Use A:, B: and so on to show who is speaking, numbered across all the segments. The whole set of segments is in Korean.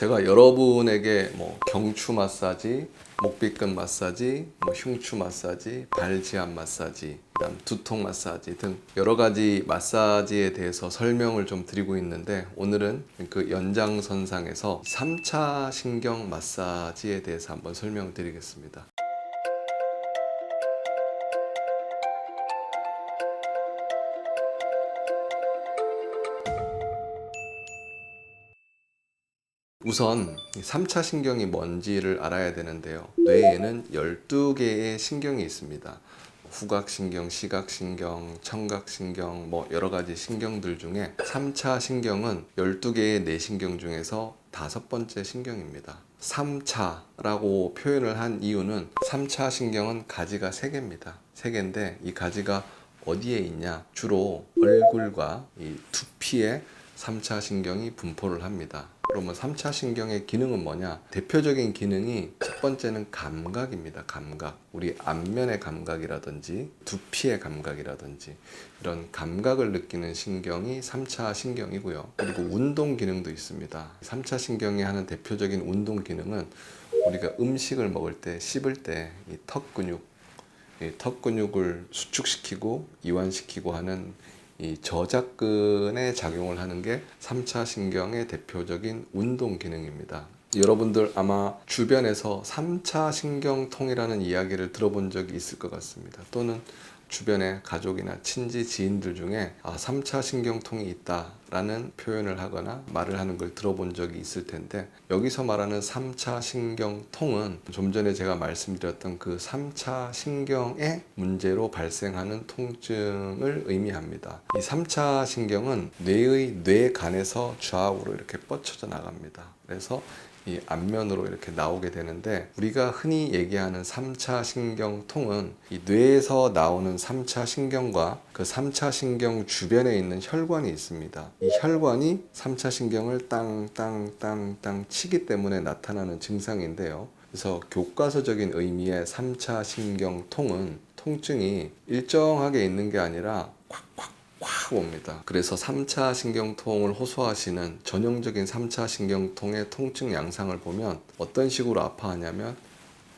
A: 제가 여러분에게 뭐 경추 마사지, 목비근 마사지, 뭐 흉추 마사지, 발지압 마사지, 그다음 두통 마사지 등 여러 가지 마사지에 대해서 설명을 좀 드리고 있는데 오늘은 그 연장선상에서 3차 신경 마사지에 대해서 한번 설명을 드리겠습니다. 우선 3차 신경이 뭔지를 알아야 되는데요. 뇌에는 12개의 신경이 있습니다. 후각신경, 시각신경, 청각신경, 뭐 여러 가지 신경들 중에 3차 신경은 12개의 뇌신경 중에서 다섯 번째 신경입니다. 3차라고 표현을 한 이유는 3차 신경은 가지가 3개입니다. 3개인데 이 가지가 어디에 있냐? 주로 얼굴과 이 두피에 3차 신경이 분포를 합니다. 그러면 3차 신경의 기능은 뭐냐? 대표적인 기능이 첫 번째는 감각입니다. 감각. 우리 안면의 감각이라든지 두피의 감각이라든지 이런 감각을 느끼는 신경이 3차 신경이고요. 그리고 운동 기능도 있습니다. 3차 신경이 하는 대표적인 운동 기능은 우리가 음식을 먹을 때 씹을 때 이 턱 근육 이턱 근육을 수축시키고 이완시키고 하는 이 저작근에 작용을 하는 게 3차 신경의 대표적인 운동 기능입니다. 여러분들 아마 주변에서 3차 신경통이라는 이야기를 들어본 적이 있을 것 같습니다. 또는 주변의 가족이나 친지 지인들 중에 아, 3차 신경통이 있다라는 표현을 하거나 말을 하는 걸 들어본 적이 있을 텐데 여기서 말하는 3차 신경통은 좀 전에 제가 말씀드렸던 그 3차 신경의 문제로 발생하는 통증을 의미합니다. 이 3차 신경은 뇌의 뇌 간에서 좌우로 이렇게 뻗쳐져 나갑니다. 그래서 이 앞면으로 이렇게 나오게 되는데 우리가 흔히 얘기하는 3차 신경통은 이 뇌에서 나오는 3차 신경과 그 3차 신경 주변에 있는 혈관이 있습니다. 이 혈관이 3차 신경을 땅땅땅땅 치기 때문에 나타나는 증상인데요. 그래서 교과서적인 의미의 3차 신경통은 통증이 일정하게 있는 게 아니라 콱콱 확 옵니다. 그래서 3차 신경통을 호소하시는 전형적인 3차 신경통의 통증 양상을 보면 어떤 식으로 아파하냐면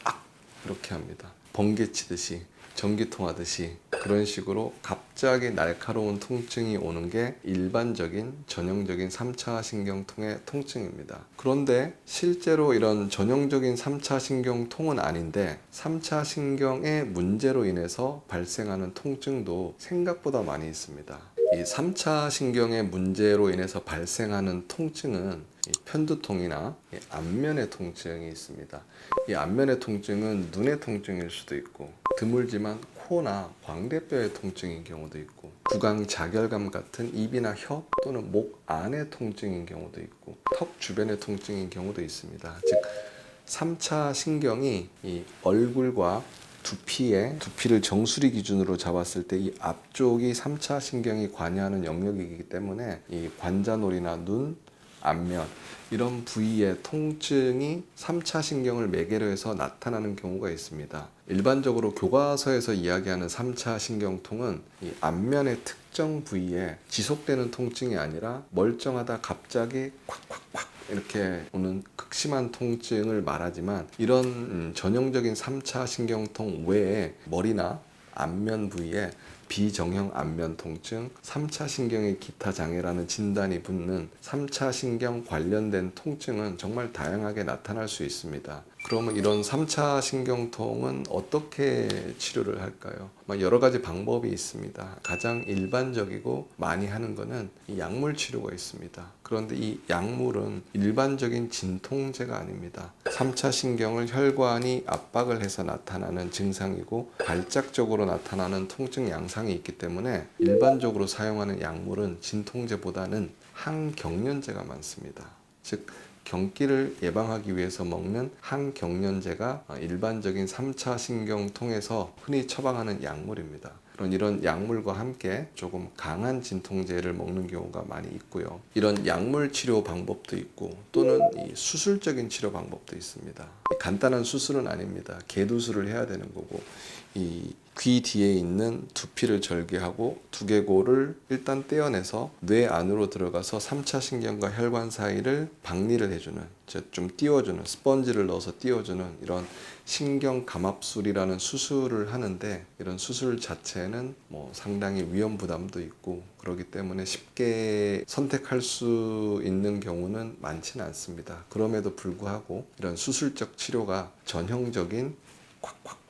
A: 악 이렇게 합니다. 번개 치듯이 전기통 하듯이 그런 식으로 갑자기 날카로운 통증이 오는 게 일반적인 전형적인 3차 신경통의 통증입니다. 그런데 실제로 이런 전형적인 3차 신경통은 아닌데 3차 신경의 문제로 인해서 발생하는 통증도 생각보다 많이 있습니다. 이 3차 신경의 문제로 인해서 발생하는 통증은 이 편두통이나 이 안면의 통증이 있습니다. 이 안면의 통증은 눈의 통증일 수도 있고 드물지만 코나 광대뼈의 통증인 경우도 있고 구강 자결감 같은 입이나 혀 또는 목 안의 통증인 경우도 있고 턱 주변의 통증인 경우도 있습니다. 즉 3차 신경이 이 얼굴과 두피에 두피를 정수리 기준으로 잡았을 때 이 앞쪽이 3차 신경이 관여하는 영역이기 때문에 이 관자놀이나 눈, 안면 이런 부위의 통증이 3차 신경을 매개로 해서 나타나는 경우가 있습니다. 일반적으로 교과서에서 이야기하는 3차 신경통은 이 안면의 특정 부위에 지속되는 통증이 아니라 멀쩡하다 갑자기 콱콱콱 이렇게 오는 극심한 통증을 말하지만 이런 음, 전형적인 3차 신경통 외에 머리나 안면 부위에 비정형 안면 통증, 3차 신경의 기타 장애라는 진단이 붙는 3차 신경 관련된 통증은 정말 다양하게 나타날 수 있습니다. 그러면 이런 3차 신경통은 어떻게 치료를 할까요? 뭐 여러 가지 방법이 있습니다. 가장 일반적이고 많이 하는 이 약물 치료가 있습니다. 그런데 이 약물은 일반적인 진통제가 아닙니다. 3차 신경을 혈관이 압박을 해서 나타나는 증상이고 발작적으로 나타나는 통증 양상이 있기 때문에 일반적으로 사용하는 약물은 진통제보다는 항경련제가 많습니다. 즉 경기를 예방하기 위해서 먹는 항경련제가 일반적인 3차 신경통에서 흔히 처방하는 약물입니다. 그런 이런 약물과 함께 조금 강한 진통제를 먹는 경우가 많이 있고요. 이런 약물 치료 방법도 있고 또는 이 수술적인 치료 방법도 있습니다. 간단한 수술은 아닙니다. 개두술을 해야 되는 거고 이 귀 뒤에 있는 두피를 절개하고 두개골을 일단 떼어내서 뇌 안으로 들어가서 3차 신경과 혈관 사이를 박리를 해주는 즉좀 띄워주는 스펀지를 넣어서 띄워주는 이런 신경 감압술이라는 수술을 하는데 이런 수술 자체는 뭐 상당히 위험 부담도 있고 그렇기 때문에 쉽게 선택할 수 있는 경우는 많지는 않습니다. 그럼에도 불구하고 이런 수술적 치료가 전형적인 콱콱콱콱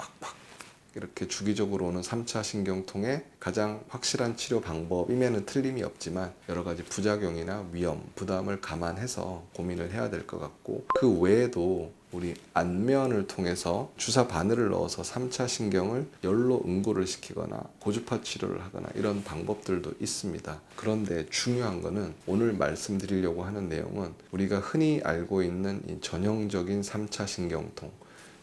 A: 이렇게 주기적으로 오는 3차 신경통의 가장 확실한 치료 방법임에는 틀림이 없지만 여러 가지 부작용이나 위험, 부담을 감안해서 고민을 해야 될 것 같고 그 외에도 우리 안면을 통해서 주사 바늘을 넣어서 3차 신경을 열로 응고를 시키거나 고주파 치료를 하거나 이런 방법들도 있습니다. 그런데 중요한 거는 오늘 말씀드리려고 하는 내용은 우리가 흔히 알고 있는 이 전형적인 3차 신경통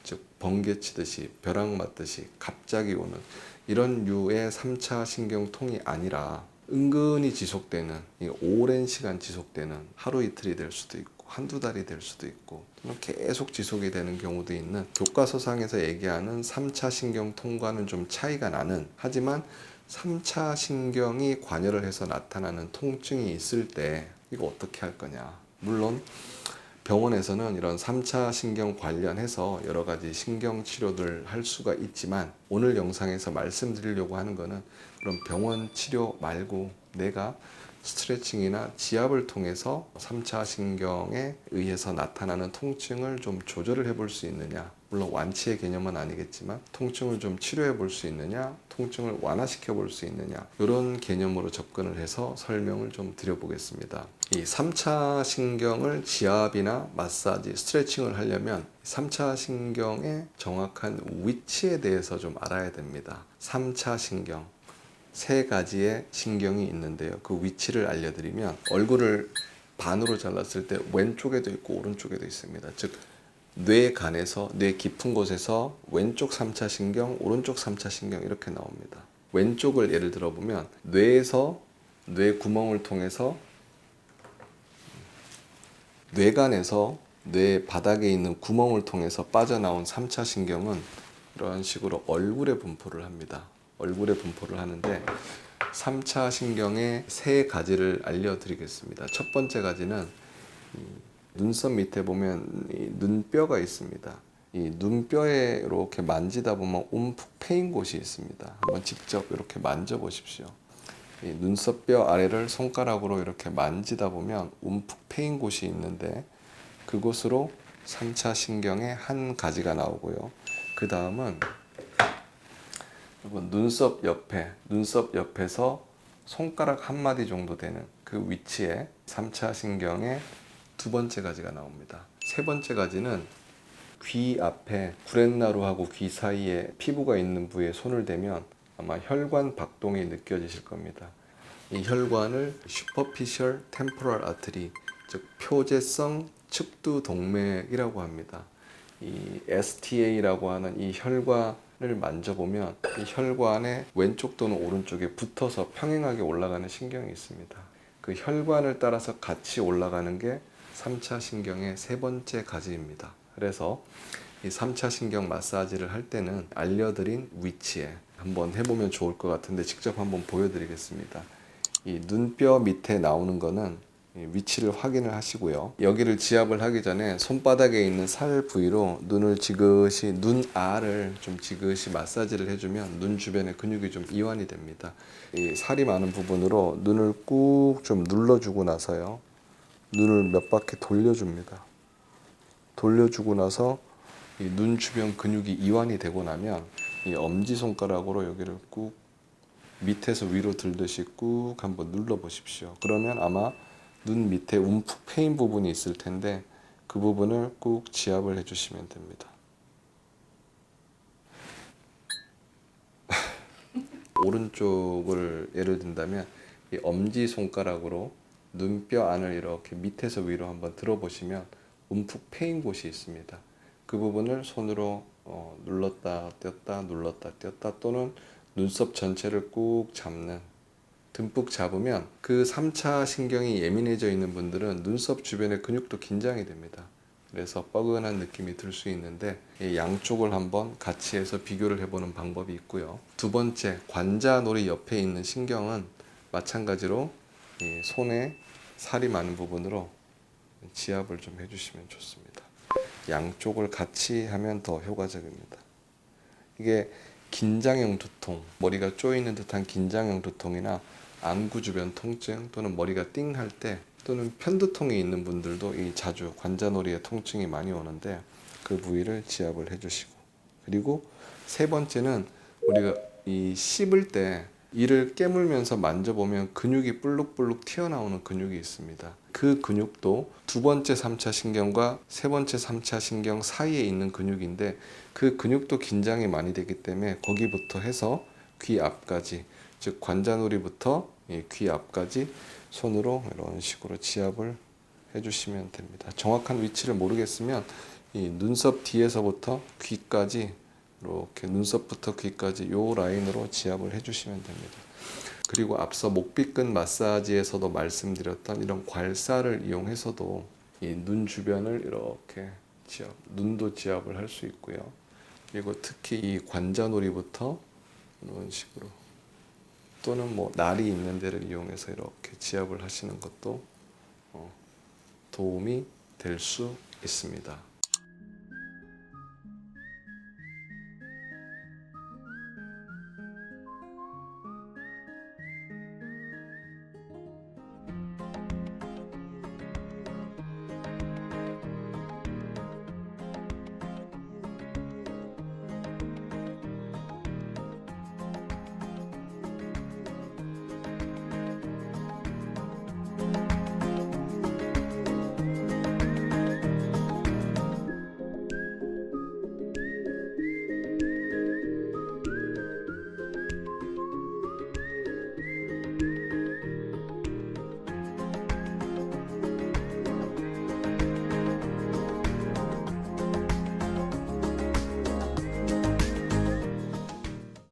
A: 즉 번개 치듯이 벼락 맞듯이 갑자기 오는 이런 류의 3차 신경통이 아니라 은근히 지속되는 이 오랜 시간 지속되는 하루 이틀이 될 수도 있고 한두 달이 될 수도 있고 계속 지속이 되는 경우도 있는 교과서상에서 얘기하는 3차 신경통과는 좀 차이가 나는 하지만 3차 신경이 관여를 해서 나타나는 통증이 있을 때 이거 어떻게 할 거냐? 물론 병원에서는 이런 3차 신경 관련해서 여러 가지 신경 치료들 할 수가 있지만 오늘 영상에서 말씀드리려고 하는 거는 그런 병원 치료 말고 내가 스트레칭이나 지압을 통해서 3차 신경에 의해서 나타나는 통증을 좀 조절을 해볼 수 있느냐. 물론 완치의 개념은 아니겠지만 통증을 좀 치료해 볼 수 있느냐 통증을 완화시켜 볼 수 있느냐 이런 개념으로 접근을 해서 설명을 좀 드려보겠습니다 이 3차 신경을 지압이나 마사지 스트레칭을 하려면 3차 신경의 정확한 위치에 대해서 좀 알아야 됩니다 3차 신경 세 가지의 신경이 있는데요. 그 위치를 알려드리면 얼굴을 반으로 잘랐을 때 왼쪽에도 있고 오른쪽에도 있습니다. 즉 뇌 간에서 뇌 깊은 곳에서 왼쪽 3차 신경, 오른쪽 3차 신경 이렇게 나옵니다. 왼쪽을 예를 들어 보면 뇌에서 뇌 구멍을 통해서 뇌간에서 뇌 바닥에 있는 구멍을 통해서 빠져나온 3차 신경은 이런 식으로 얼굴에 분포를 합니다. 얼굴에 분포를 하는데 3차 신경의 세 가지를 알려드리겠습니다. 첫 번째 가지는 이 눈썹 밑에 보면 이 눈뼈가 있습니다. 이 눈뼈에 이렇게 만지다 보면 움푹 패인 곳이 있습니다. 한번 직접 이렇게 만져 보십시오. 이 눈썹뼈 아래를 손가락으로 이렇게 만지다 보면 움푹 패인 곳이 있는데 그곳으로 3차 신경의 한 가지가 나오고요. 그 다음은 눈썹 옆에 눈썹 옆에서 손가락 한 마디 정도 되는 그 위치에 3차 신경의 두 번째 가지가 나옵니다. 세 번째 가지는 귀 앞에 구렛나루하고 귀 사이에 피부가 있는 부위에 손을 대면 아마 혈관 박동이 느껴지실 겁니다. 이 혈관을 슈퍼피셜 템포럴 아트리 즉 표재성 측두 동맥이라고 합니다. 이 STA라고 하는 이 혈관을 만져보면 이 혈관의 왼쪽 또는 오른쪽에 붙어서 평행하게 올라가는 신경이 있습니다. 그 혈관을 따라서 같이 올라가는 게 3차 신경의 세 번째 가지입니다. 그래서 이 3차 신경 마사지를 할 때는 알려드린 위치에 한번 해보면 좋을 것 같은데 직접 한번 보여드리겠습니다. 이 눈뼈 밑에 나오는 거는 이 위치를 확인을 하시고요. 여기를 지압을 하기 전에 손바닥에 있는 살 부위로 눈을 지그시 눈 알을 좀 지그시 마사지를 해주면 눈 주변의 근육이 좀 이완이 됩니다. 이 살이 많은 부분으로 눈을 꾹 좀 눌러주고 나서요. 눈을 몇 바퀴 돌려줍니다. 돌려주고 나서 이 눈 주변 근육이 이완이 되고 나면 이 엄지 손가락으로 여기를 꾹 밑에서 위로 들듯이 꾹 한번 눌러 보십시오. 그러면 아마 눈 밑에 움푹 패인 부분이 있을 텐데 그 부분을 꾹 지압을 해주시면 됩니다. 오른쪽을 예를 든다면 이 엄지 손가락으로 눈뼈 안을 이렇게 밑에서 위로 한번 들어보시면 움푹 패인 곳이 있습니다. 그 부분을 손으로 어, 눌렀다 뗐다 눌렀다 뗐다 또는 눈썹 전체를 꾹 잡는 듬뿍 잡으면 그 3차 신경이 예민해져 있는 분들은 눈썹 주변의 근육도 긴장이 됩니다. 그래서 뻐근한 느낌이 들 수 있는데 이 양쪽을 한번 같이 해서 비교를 해보는 방법이 있고요. 두 번째 관자놀이 옆에 있는 신경은 마찬가지로 이 손에 살이 많은 부분으로 지압을 좀 해주시면 좋습니다. 양쪽을 같이 하면 더 효과적입니다. 이게 긴장형 두통, 머리가 쪼이는 듯한 긴장형 두통이나 안구 주변 통증 또는 머리가 띵할 때 또는 편두통이 있는 분들도 이 자주 관자놀이에 통증이 많이 오는데 그 부위를 지압을 해주시고 그리고 세 번째는 우리가 이 씹을 때 이를 깨물면서 만져보면 근육이 불룩불룩 튀어나오는 근육이 있습니다. 그 근육도 두 번째 3차 신경과 세 번째 3차 신경 사이에 있는 근육인데 그 근육도 긴장이 많이 되기 때문에 거기부터 해서 귀 앞까지 즉 관자놀이부터 이귀 앞까지 손으로 이런 식으로 지압을 해주시면 됩니다. 정확한 위치를 모르겠으면 이 눈썹 뒤에서부터 귀까지 이렇게 눈썹부터 귀까지 요 라인으로 지압을 해주시면 됩니다. 그리고 앞서 목비근 마사지에서도 말씀드렸던 이런 괄사를 이용해서도 이 눈 주변을 이렇게 지압, 눈도 지압을 할 수 있고요. 그리고 특히 이 관자놀이부터 이런 식으로 또는 뭐 날이 있는 데를 이용해서 이렇게 지압을 하시는 것도 어, 도움이 될 수 있습니다.